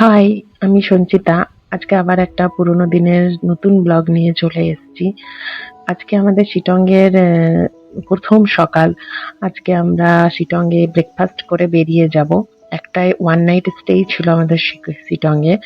High আমি সঞ্চিতা। আজকে আবার একটা পুরনো দিনের নতুন ব্লগ নিয়ে চলে এসেছি। আজকে আমাদের শিটংয়ের প্রথম সকাল। আজকে আমরা শিটংয়ে ব্রেকফাস্ট করে বেরিয়ে যাব। একটাই ওয়ান নাইট স্টেই ছিল আমাদের শিটঙ্গে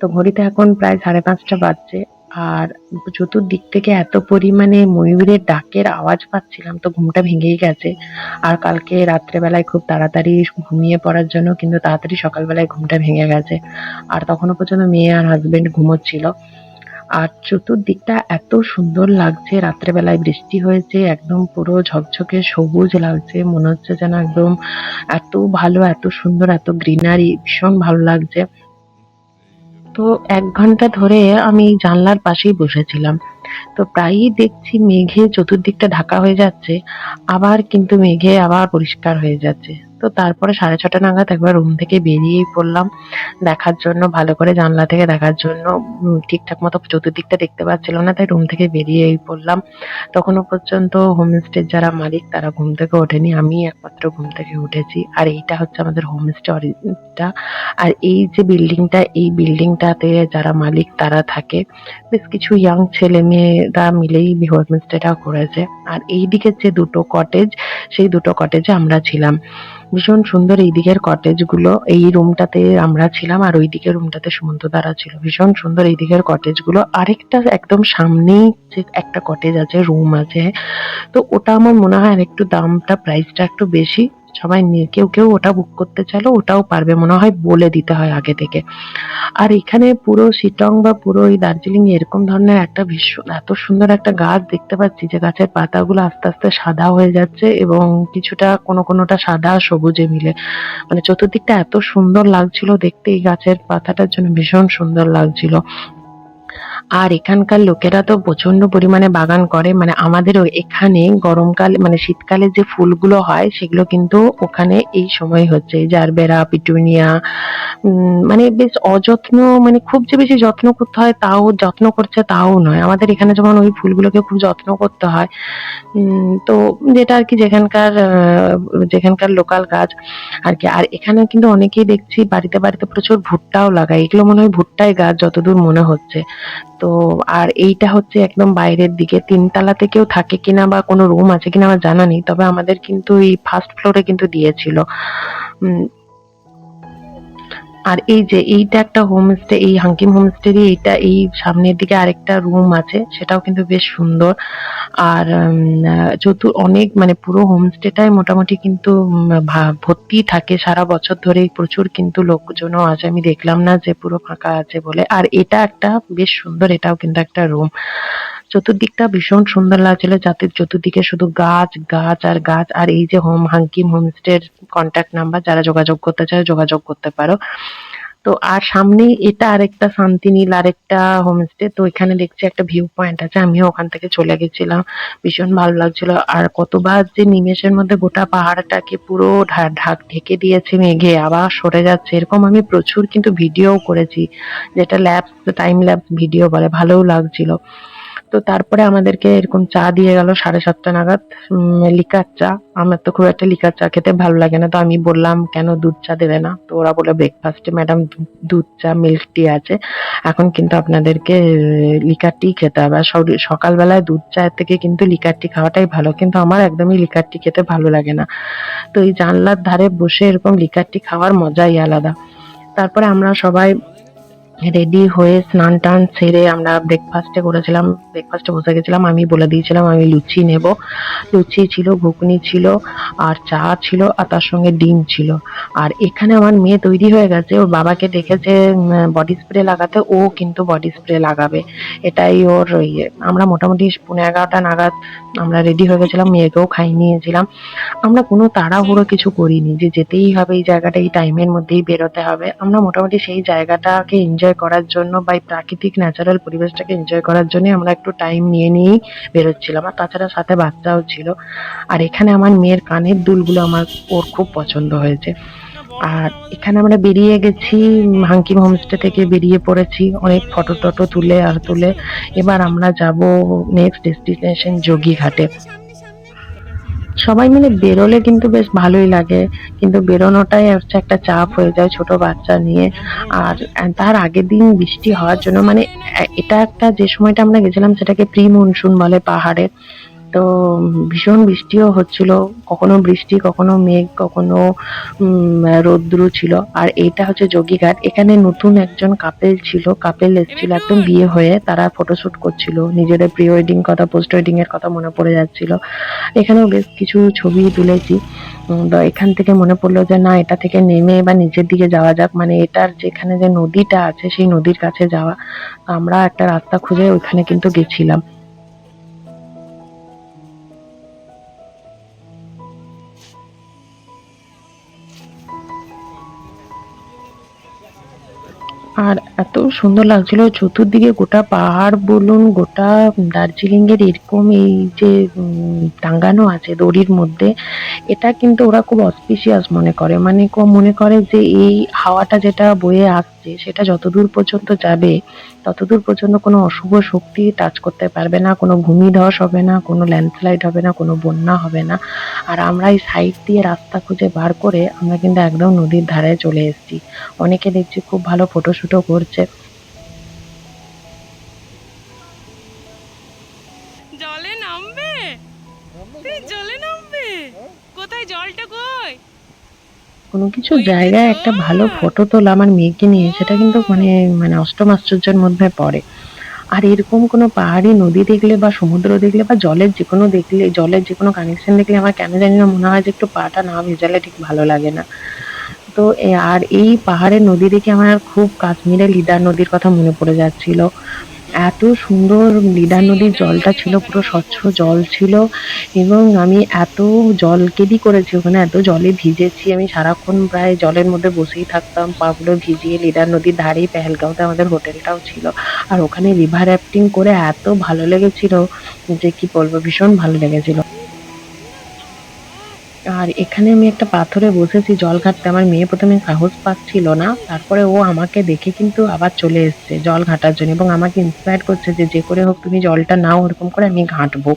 তো ঘড়িতে এখন প্রায় সাড়ে পাঁচটা বাজছে। আর চতুর্দিক থেকে এত পরিমাণে ময়ূরের ডাকের আওয়াজ পাচ্ছিলাম, তো ঘুমটা ভেঙেই গেছে। আর কালকে রাত্রেবেলায় খুব তাড়াতাড়ি ঘুমিয়ে পড়ার জন্য কিন্তু তাড়াতাড়ি সকালবেলায় ঘুমটা ভেঙে গেছে। আর তখনও পর্যন্ত মেয়ে আর হাজবেন্ড ঘুমোচ্ছিল। আর চতুর্দিকটা এত সুন্দর লাগছে, রাত্রেবেলায় বৃষ্টি হয়েছে, একদম পুরো ঝকঝকে সবুজ লাগছে, মনে হচ্ছে যেন একদম এত ভালো, এত সুন্দর, এত গ্রিনারি ভীষণ ভালো লাগছে। তো এক ঘণ্টা ধরে আমি জানলার পাশেই বসেছিলাম। তো প্রায়ই দেখছি মেঘে চতুর্দিকটা ঢাকা হয়ে যাচ্ছে, আবার কিন্তু মেঘে আবার পরিষ্কার হয়ে যাচ্ছে। তো তারপরে সাড়ে ছটা নাগাদ একবার রুম থেকে বেরিয়েই পড়লাম। দেখার জন্য, ভালো করে জানলা থেকে দেখার জন্য ঠিকঠাক মতো চতুর্দিকটা দেখতে পাচ্ছিল না, তাই রুম থেকে বেরিয়েই পড়লাম। তখনও পর্যন্ত হোমস্টের যারা মালিক, তারা ঘুম থেকে ওঠেনি। আমি একমাত্র ঘুম থেকে উঠেছি। আর এইটা হচ্ছে আমাদের হোমস্টে অরিজিনটা। আর এই যে বিল্ডিংটা এই বিল্ডিংটাতে যারা মালিক, তারা থাকে। বেশ কিছু ইয়াং ছেলে মেয়েরা মিলেই হোমস্টেটা করেছে। আর এই দিকের যে দুটো কটেজ সেই দুটো কটেজে আমরা ছিলাম। ভীষণ সুন্দর এই দিকের কটেজগুলো এই রুমটাতে আমরা ছিলাম আর ওই দিকের রুমটাতে সুমন্ত দ্বারা ছিল। ভীষণ সুন্দর এই দিকের কটেজগুলো আরেকটা একদম সামনেই যে একটা কটেজ আছে রুম আছে। তো ওটা আমার মনে হয় আর একটু দামটা প্রাইসটা একটু বেশি। সবাই নিয়ে কেউ কেউ ওটা বুক করতে চাইলে, ওটাও পারবে। মনে হয় বলে দিতে হয় আগে থেকে। আর এখানে পুরো শিটং বা পুরো এই দার্জিলিং এরকম ধরনের একটা ভীষণ, এত সুন্দর একটা গাছ দেখতে পাচ্ছি যে গাছের পাতাগুলো আস্তে আস্তে সাদা হয়ে যাচ্ছে এবং কিছুটা কোনো, কোনোটা সাদা সবুজে মিলে। মানে চতুর্দিকটা এত সুন্দর লাগছিল দেখতে, এই গাছের পাতাটার জন্য ভীষণ সুন্দর লাগছিল। আর এখানকার লোকেরা তো প্রচণ্ড পরিমাণে বাগান করে। মানে আমাদেরও এখানে গরমকাল মানে শীতকালে যে ফুলগুলো হয়, সেগুলো কিন্তু ওখানে এই সময় হচ্ছে। জারবেরা পিটুনিয়া মানে বেশ অযত্ন মানে খুব যে বেশি যত্ন করতে হয় তাও, যত্ন করছে তাও নয়। আমাদের এখানে যেমন ওই ফুলগুলোকে খুব যত্ন করতে হয় তো যেটা আর কি যেখানকার যেখানকার লোকাল গাছ আর কি। আর এখানে কিন্তু অনেকেই দেখছি বাড়িতে বাড়িতে প্রচুর ভুট্টাও লাগায়। এগুলো মনে হয় ভুট্টাই গাছ, যতদূর মনে হচ্ছে। তো আর এইটা হচ্ছে একদম বাইরের দিকে। তিনতলা কেউ থাকে কিনা বা কোনো রুম আছে কিনা আমার জানা নেই, তবে আমাদের কিন্তু এই ফার্স্ট ফ্লোরে কিন্তু দিয়েছিল। আর এই যে এইটা একটা হোমস্টে এই হাঙ্কিম হোমস্টেরই এইটা এই সামনের দিকে আরেকটা রুম আছে সেটাও কিন্তু বেশ সুন্দর। আর উম, চতু অনেক মানে পুরো হোমস্টেটাই মোটামুটি কিন্তু ভর্তি থাকে সারা বছর ধরে প্রচুর কিন্তু লোকজনও আছে আমি দেখলাম না যে পুরো ফাঁকা আছে বলে। আর এটা একটা বেশ সুন্দর এটাও কিন্তু একটা রুম চতুর্দিকটা ভীষণ সুন্দর লাগছিল। যাতে চতুর্দিকে শুধু গাছ গাছ আর গাছ, আর এই যে হোম হাঙ্কিম, হোমস্টের কন্ট্যাক্ট নাম্বার যারা যোগাযোগ করতে চায় যোগাযোগ করতে পারো। তো আর সামনে এটা আরেকটা শান্তিনীল, আরেকটা হোমস্টে। তো এখানে দেখছি একটা ভিউ পয়েন্ট আছে। আমিও ওখান থেকে চলে গেছিলাম। ভীষণ ভালো লাগছিল। আর কতবার যে নিমেষের মধ্যে গোটা পাহাড়টাকে পুরো ঢাক ঢেকে দিয়েছে মেঘে, আবার সরে যাচ্ছে। এরকম আমি প্রচুর কিন্তু ভিডিও করেছি। যেটা ল্যাপস টাইম ল্যাপস ভিডিও বলে, ভালোও লাগছিল। তো তারপরে আমাদেরকে এরকম চা দিয়ে গেল সাড়ে সাতটা নাগাদ। লিকার চা। আমার তো খুব একটা লিকার চা খেতে ভালো লাগে না, তো আমি বললাম, কেন দুধ চা দেবে না? তো ওরা বলে ব্রেকফাস্টে ম্যাডাম দুধ চা মিল্ক টি আছে। এখন কিন্তু আপনাদেরকে লিকার টি খেতে হবে। আর সকালবেলায় দুধ চায়ের থেকে কিন্তু লিকার টি খাওয়াটাই ভালো, কিন্তু আমার একদমই লিকার টি খেতে ভালো লাগে না। তো এই জানলার ধারে বসে এরকম লিকার টি খাওয়ার মজাই আলাদা। তারপরে আমরা সবাই রেডি হয়ে স্নান টান সেরে আমরা ব্রেকফাস্টে করেছিলাম। ব্রেকফাস্টে বসে গেছিলাম, আমি বলে দিয়েছিলাম, আমি লুচি নেব। লুচি ছিল, ঘুগনি ছিল, আর চা ছিল, আর তার সঙ্গে ডিম ছিল। আর এখানে আমার মেয়ে তৈরি হয়ে গেছে, ওর বাবাকে ডেকেছে বডি স্প্রে লাগাতে, ও কিন্তু বডি স্প্রে লাগাবে। এটাই ওর ইয়ে। আমরা মোটামুটি পনেরো এগারোটা নাগাদ আমরা রেডি হয়ে গেছিলাম, মেয়েকেও খাইয়ে নিয়েছিলাম। আমরা কোনো তাড়াহুড়ো কিছু করিনি যে যেতেই হবে এই জায়গাটা, এই টাইমের মধ্যেই বেরোতে হবে। আমরা মোটামুটি সেই জায়গাটাকে এনজয় করার জন্য বা এই প্রাকৃতিক ন্যাচারাল পরিবেশটাকে এনজয় করার জন্য আমরা একটু টাইম নিয়ে নিয়েই বেরোচ্ছিলাম। আর তাছাড়া সাথে বাচ্চাও ছিল। আর এখানে আমার মেয়ের কানের দুলগুলো আমার, ওর খুব পছন্দ হয়েছে। আর এখানে আমরা বেরিয়ে গেছি, হাঙ্কিম হোমস্টে থেকে বেরিয়ে পড়েছি। অনেক ফটো টটো তুলে আর তুলে। এবার আমরা যাব নেক্সট ডেস্টিনেশন যোগীঘাটে। সবাই মিলে বেরোলে কিন্তু বেশ ভালোই লাগে। কিন্তু বেরোনোটাই হচ্ছে একটা চাপ হয়ে যায় ছোট বাচ্চা নিয়ে। আর তার আগের দিন বৃষ্টি হওয়ার জন্য মানে এটা একটা যে সময়টা আমরা গেছিলাম সেটাকে প্রি মনসুন বলে পাহাড়ে। তো ভীষণ বৃষ্টিও হচ্ছিল। কখনো বৃষ্টি কখনো মেঘ কখনো উম, রৌদ্র ছিল। আর এইটা হচ্ছে যোগীঘাট। এখানে নতুন একজন কাপেল ছিল। কাপেল এসেছিল একদম বিয়ে হয়ে তারা ফটোশুট করছিল। নিজেদের প্রি ওয়েডিং কথা পোস্ট ওয়েডিং এর কথা মনে পড়ে যাচ্ছিল। এখানেও বেশ কিছু ছবি তুলেছি। তো এখান থেকে মনে পড়ল যে না এটা থেকে নেমে বা নিচের দিকে যাওয়া যাক। মানে এটার যেখানে যে নদীটা আছে সেই নদীর কাছে যাওয়া। আমরা একটা রাস্তা খুঁজে ওইখানে কিন্তু গেছিলাম। আর এত সুন্দর লাগছিল চতুর্দিকে গোটা পাহাড় বলুন, গোটা দার্জিলিং এর এরকম এই যে টাঙ্গানো আছে দড়ির মধ্যে, এটা কিন্তু ওরা খুব অসপিসিয়াস মনে করে। মানে মনে করে যে এই হাওয়াটা যেটা বয়ে আসছে সেটা যতদূর পর্যন্ত যাবে, ততদূর পর্যন্ত কোনো অশুভ শক্তি টাচ করতে পারবে না, কোনো ভূমিধস হবে না, কোনো ল্যান্ডস্লাইড হবে না, কোনো বন্যা হবে না। আর আমরা এই সাইড দিয়ে রাস্তা খুঁজে বার করে আমরা কিন্তু একদম নদীর ধারে চলে এসেছি। অনেকে দেখছি খুব ভালো ফটোশুটও করছে। কোনো কিছু জায়গায় একটা ভালো ফটো তোলা আমার মেয়েকে নিয়ে, সেটা কিন্তু মানে মানে অষ্টম আশ্চর্যের মধ্যে পড়ে। আর এরকম কোনো পাহাড়ি নদী দেখলে বা সমুদ্র দেখলে বা জলের যে কোনো দেখলে, জলের যে কোনো কানেকশন দেখলে আমার কেন জানি না মনে হয় যে একটু পাটা না ভেজালে ঠিক ভালো লাগে না। তো আর এই পাহাড়ের নদী দেখে আমার খুব কাশ্মীরের লিদার নদীর কথা মনে পড়ে যাচ্ছিল। এত সুন্দর লিডার নদীর জলটা ছিল পুরো স্বচ্ছ জল ছিল এবং আমি এত জল কেদি করেছি ওখানে এত জলে ভিজেছি। আমি সারাক্ষণ প্রায় জলের মধ্যে বসেই থাকতাম পাগুলো ভিজিয়ে লিডার নদীর ধারেই পেহেলগাঁওতে আমাদের হোটেলটাও ছিল। আর ওখানে রিভার অ্যাপটিং করে এত ভালো লেগেছিল যে কি বলব ভীষণ ভালো লেগেছিল। আর এখানে আমি একটা পাথরে বসেছি, জল ঘাটতে। আমার মেয়ে প্রথমে সাহস পাচ্ছিল না। তারপরে ও আমাকে দেখে কিন্তু আবার চলে এসেছে জল ঘাটার জন্য এবং আমাকে ইন্সপায়ার করছে যে যে করে হোক তুমি জলটা নাও, ওরকম করে আমি ঘাঁটবো।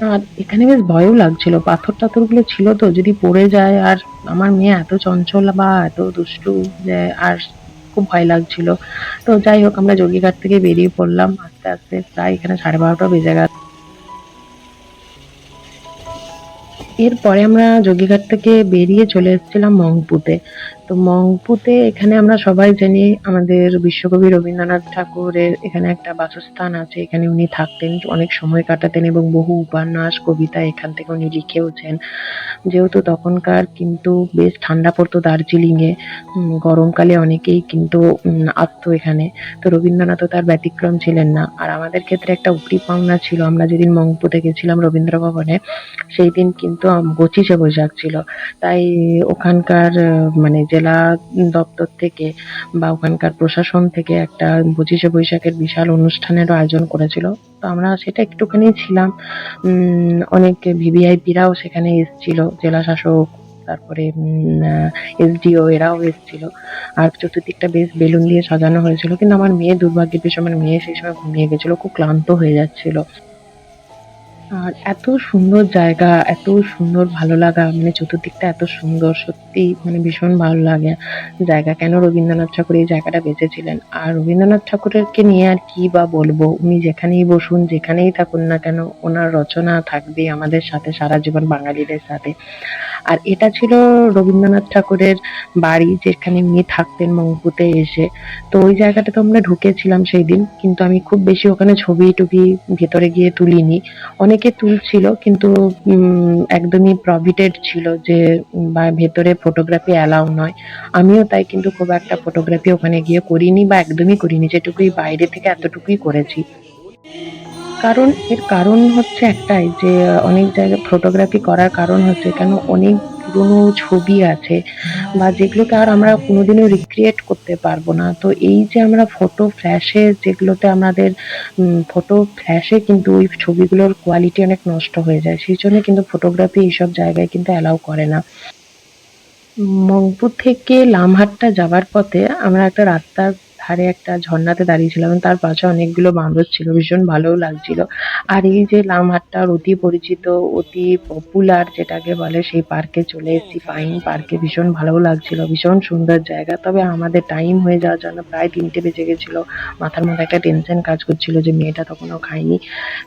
আর এখানে বেশ ভয়ও লাগছিল। পাথর টাথরগুলো ছিল তো, যদি পড়ে যায়। আর আমার মেয়ে এত চঞ্চল বা এত দুষ্টু যে, আর খুব ভয় লাগছিল। তো যাই হোক, আমরা যোগীঘাট থেকে বেরিয়ে পড়লাম। আস্তে আস্তে প্রায় এখানে সাড়ে বারোটা বেজে গেল। এরপরে আমরা যোগীঘাট থেকে বেরিয়ে চলে এসেছিলাম মংপুতে তো মংপুতে এখানে আমরা সবাই জানি আমাদের বিশ্বকবি রবীন্দ্রনাথ ঠাকুরের এখানে একটা বাসস্থান আছে। এখানে উনি থাকতেন, অনেক সময় কাটাতেন এবং বহু উপন্যাস, কবিতা এখান থেকে উনি লিখেওছেন। যেহেতু তখনকার কিন্তু বেশ ঠান্ডা পড়তো দার্জিলিং এ গরমকালে অনেকেই কিন্তু আসতো এখানে। তো রবীন্দ্রনাথও তার ব্যতিক্রম ছিলেন না। আর আমাদের ক্ষেত্রে একটা উপরি পাওনা ছিল, আমরা যেদিন মংপুতে গেছিলাম রবীন্দ্র ভবনে সেই দিন কিন্তু পঁচিশে বৈশাখ ছিল তাই ওখানকার মানে জেলা দপ্তর থেকে বা ওখানকার প্রশাসন থেকে একটা পঁচিশে বৈশাখের বিশাল অনুষ্ঠানেরও আয়োজন করেছিল। তো আমরা সেটা একটুখানি ছিলাম। অনেক ভিভিআইপিরাও সেখানে এসেছিল, জেলা শাসক, তারপরে এসডিও এরাও এসেছিল। আর চতুর্দিকটা বেশ বেলুন দিয়ে সাজানো হয়েছিল। কিন্তু আমার মেয়ে দুর্ভাগ্যের বিষয়, আমার মেয়ে সেই সময় ঘুমিয়ে গেছিল, খুব ক্লান্ত হয়ে যাচ্ছিল। আর এত সুন্দর জায়গা, এত সুন্দর ভালো লাগা মানে চতুর্দিকটা এত সুন্দর, সত্যি মানে ভীষণ ভালো লাগে। জায়গা কেন রবীন্দ্রনাথ ঠাকুর এই জায়গাটা বেঁচেছিলেন? আর রবীন্দ্রনাথ ঠাকুরেরকে নিয়ে আর কি বা বলব? উনি যেখানেই বসুন, যেখানেই থাকুন না কেন, ওনার রচনা থাকবে আমাদের সাথে সারা জীবন বাঙালিদের সাথে। আর এটা ছিল রবীন্দ্রনাথ ঠাকুরের বাড়ি, যেখানে উনি থাকতেন মংপুতে এসে। তো ওই জায়গাটাতে আমরা ঢুকেছিলাম সেই দিন, কিন্তু আমি খুব বেশি ওখানে ছবি টুবি ভেতরে গিয়ে তুলিনি। অনেকে তুলছিল, কিন্তু একদমই প্রভিটেড ছিল যে, বা ভেতরে ফটোগ্রাফি অ্যালাউ নয়। আমিও তাই কিন্তু খুব একটা ফটোগ্রাফি ওখানে গিয়ে করিনি বা একদমই করিনি, যেটুকুই বাইরে থেকে এতটুকুই করেছি। কারণ, এর কারণ হচ্ছে একটাই যে, অনেক জায়গায় ফটোগ্রাফি করার কারণ হচ্ছে কেন অনেক পুরনো ছবি আছে বা যেগুলোকে আর আমরা কোনোদিনও রিক্রিয়েট করতে পারব না। তো এই যে আমরা ফটো ফ্ল্যাশে যেগুলোতে আমাদের ফটো ফ্ল্যাশে কিন্তু ওই ছবিগুলোর কোয়ালিটি অনেক নষ্ট হয়ে যায়। সেই জন্য কিন্তু ফটোগ্রাফি এইসব জায়গায় কিন্তু অ্যালাউ করে না। মংপুর থেকে লামহাট্টা যাবার পথে আমরা একটা রাস্তার ধারে একটা ঝর্ণাতে দাঁড়িয়েছিলাম তার পাশে অনেকগুলো বাঁদর ছিল, ভীষণ ভালোও লাগছিল। আর এই যে লামহাট্টার অতি পরিচিত, অতি পপুলার যেটাকে বলে, সেই পার্কে চলে এসেছি। পাইন পার্কে ভীষণ ভালোও লাগছিল, ভীষণ সুন্দর জায়গা। তবে আমাদের টাইম হয়ে যাওয়ার জন্য প্রায় তিনটে বেজে গেছিল। মাথার মধ্যে একটা টেনশন কাজ করছিল যে মেয়েটা তখনও খায়নি।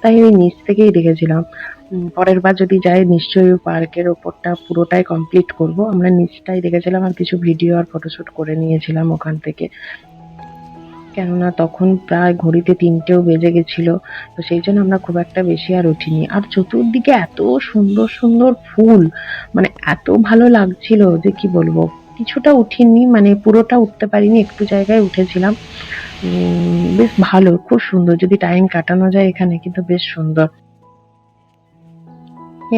তাই আমি নিচ থেকেই দেখেছিলাম। পরের বার যদি যাই, নিশ্চয়ই পার্কের ওপরটা পুরোটাই কমপ্লিট করব। আমরা নিচটাই দেখেছিলাম আর কিছু ভিডিও আর ফটোশুট করে নিয়েছিলাম ওখান থেকে। কেননা তখন প্রায় ঘড়িতে তিনটেও বেজে গেছিল, তো সেই জন্য আমরা খুব একটা বেশি আর উঠিনি। আর চতুর্দিকে এত সুন্দর সুন্দর ফুল মানে এত ভালো লাগছিল যে কি বলব, কিছুটা উঠিনি মানে পুরোটা উঠতে পারিনি, একটু জায়গায় উঠেছিলাম। বেশ ভালো, খুব সুন্দর, যদি টাইম কাটানো যায় এখানে, কিন্তু বেশ সুন্দর।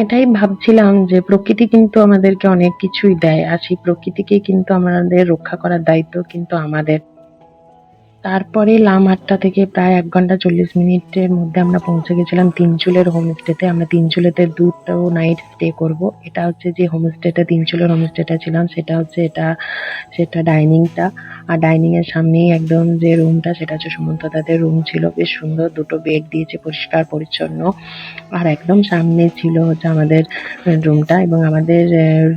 এটাই ভাবছিলাম যে প্রকৃতি কিন্তু আমাদেরকে অনেক কিছুই দেয়, আর সেই প্রকৃতিকে কিন্তু আমাদের রক্ষা করার দায়িত্ব কিন্তু আমাদের। তারপরে লামহাট্টা থেকে প্রায় এক ঘণ্টা চল্লিশ মিনিটের মধ্যে আমরা পৌঁছে গেছিলাম তিনচুলের হোমস্টেতে। আমরা তিনচুলেতে দুটো নাইট স্টে করব। এটা হচ্ছে যে হোমস্টেটা তিনচুলের হোমস্টেটা ছিলাম, সেটা হচ্ছে এটা, সেটা ডাইনিংটা আর ডাইনিং এর সামনেই একদম যে রুমটা সেটা হচ্ছে সুমন্ত দাদের রুম ছিল। বেশ সুন্দর, দুটো বেড দিয়েছে, পরিষ্কার, পরিচ্ছন্ন। আর একদম সামনে ছিল হচ্ছে আমাদের রুমটা এবং আমাদের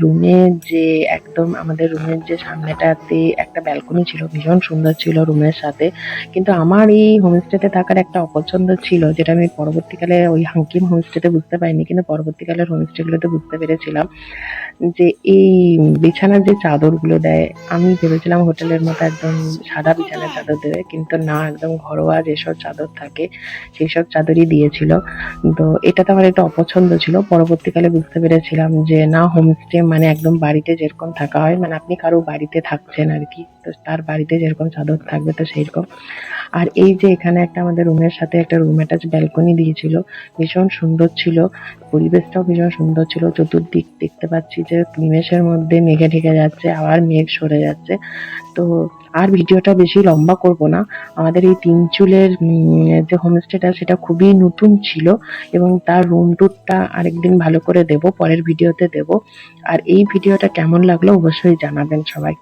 রুমে যে একদম আমাদের রুমের যে সামনেটাতে একটা ব্যালকনি ছিল, ভীষণ সুন্দর ছিল রুমের সাথে। কিন্তু আমার এই হোমস্টেতে থাকার একটা অপছন্দ ছিল, যেটা আমি পরবর্তীকালে ওই হাঙ্কিম হোমস্টেতে বুঝতে পারিনি, কিন্তু পরবর্তীকালের হোমস্টেগুলোতে বুঝতে পেরেছিলাম যে এই বিছানার যে চাদরগুলো দেয়, আমি ভেবেছিলাম হোটেলের মতো একদম সাদা বিছানার চাদর দেবে, কিন্তু না, একদম ঘরোয়া যেসব চাদর থাকে সেই সব চাদরই দিয়েছিল। তো এটা তো আমার একটু অপছন্দ ছিল। পরবর্তীকালে বুঝতে পেরেছিলাম যে না হোমস্টে মানে একদম বাড়িতে যেরকম থাকা হয় মানে আপনি কারও বাড়িতে থাকছেন আর কি। তো তার বাড়িতে যেরকম চাদর থাকবে তো সেইরকম। আর এই যে এখানে একটা আমাদের রুমের সাথে একটা রুম অ্যাটাচ ব্যালকনি দিয়েছিল, ভীষণ সুন্দর ছিল। পরিবেশটাও ভীষণ সুন্দর ছিল। চতুর্দিক দেখতে পাচ্ছি যে নিমেষের মধ্যে মেঘে ঢেকে যাচ্ছে, আবার মেঘ সরে যাচ্ছে। তো আর ভিডিওটা বেশি লম্বা করব না। আমাদের এই তিন চুলের যে হোমস্টেটা সেটা খুবই নতুন ছিল এবং তার রুম ট্যুরটা আরেকদিন ভালো করে দেব, পরের ভিডিওতে দেব। আর এই ভিডিওটা কেমন লাগল অবশ্যই জানাবেন সবাই।